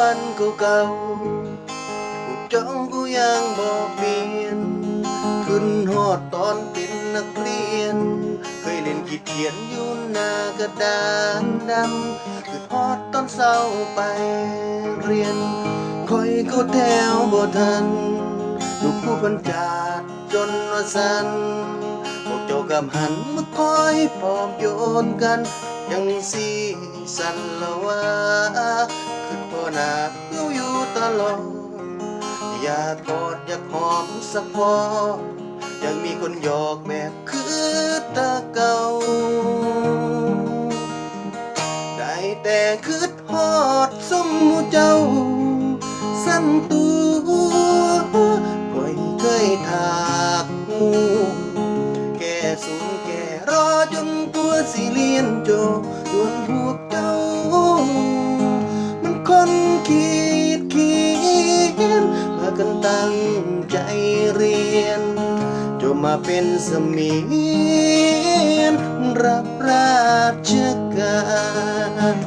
วันเก่าๆผู้จ้องกูยังบอกเปลี่ยน ขึ้นฮอดตอนเป็นนักเรียน เคยเล่นขีดเขียนอยู่หน้ากระดานดำคือฮอดตอนเศร้าไปเรียนคอยเขาแถวบ่ทันลูกผู้พันจาดจนว่าสันพวกเจ้ากำหันมาคอยปอบโยนกันยังสีสันละว่าคือ นาเพื่อยู่ตลอด อยากกอดอยากหอมสักพอยังมีคนหยอกแบบคือตาเก่า ได้แต่คืดฮอดสมมูเจ้า สั้นตัวคอยเคยถากหูแก่สูงแก่รอจนตัวสิเลียนโจจนพว คนคิดเขียนพากันตั้งใจเรียน จนมาเป็นเสมียนรับราชการ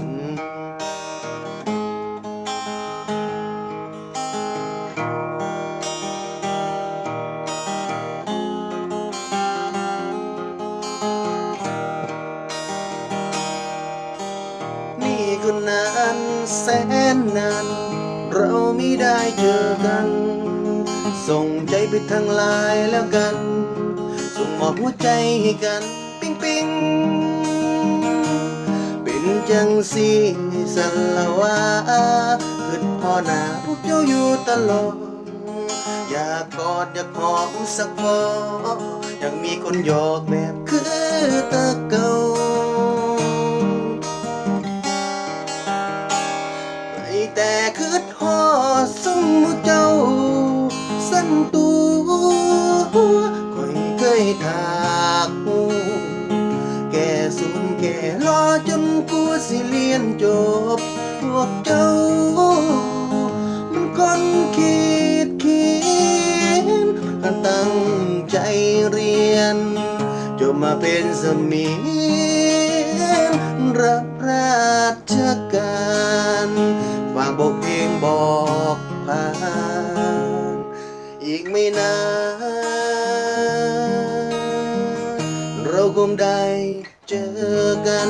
นี่ก็นาน แสนนานเราไม่ได้เจอกัน ส่งใจไปทางไลน์แล้วกัน ส่งมอบหัวใจให้กัน ปิ๊งปิ๊งเป็นจังสีสันละว่าขึ้นพ่อหน้าพวกเจ้าอยู่ตลอดอยากกอดอยากหอมสักพออยากมีคนหยอกแบบคือตะเกา แต่คืดฮอสมมุเจ้า สั้นตัวคอยเคยถากหูแก่สูงแก่รอจนกูสิเรียนจบ พวกเจ้า มันคนคิดเขียนกันตั้งใจเรียนจนมาเป็นสมีนรับราชก อีกไม่นาน เราคงได้เจอกัน